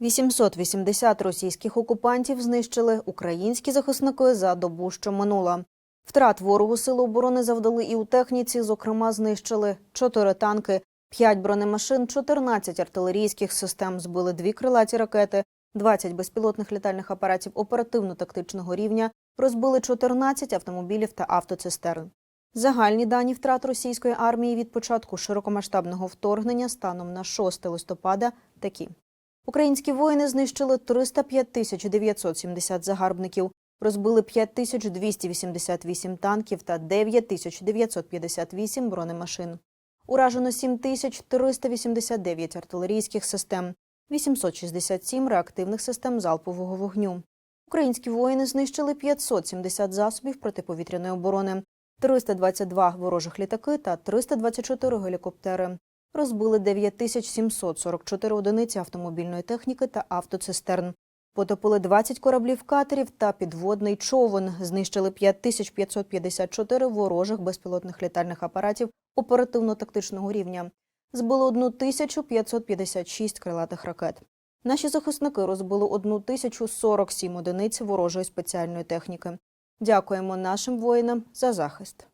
880 російських окупантів знищили українські захисники за добу, що минула. Втрат ворогу сили оборони завдали і у техніці, зокрема, знищили 4 танки, 5 бронемашин, 14 артилерійських систем, збили дві крилаті ракети, 20 безпілотних літальних апаратів оперативно-тактичного рівня, розбили 14 автомобілів та автоцистерн. Загальні дані втрат російської армії від початку широкомасштабного вторгнення станом на 6 листопада такі. Українські воїни знищили 305 тисяч 970 загарбників, розбили 5 тисяч 288 танків та 9 тисяч 958 бронемашин. Уражено 7 тисяч 389 артилерійських систем, 867 реактивних систем залпового вогню. Українські воїни знищили 570 засобів протиповітряної оборони, 322 ворожих літаки та 324 гелікоптери. Розбили 9744 одиниці автомобільної техніки та автоцистерн. Потопили 20 кораблів катерів та підводний човен. Знищили 5554 ворожих безпілотних літальних апаратів оперативно-тактичного рівня. Збили 1556 крилатих ракет. Наші захисники розбили 1047 одиниць ворожої спеціальної техніки. Дякуємо нашим воїнам за захист.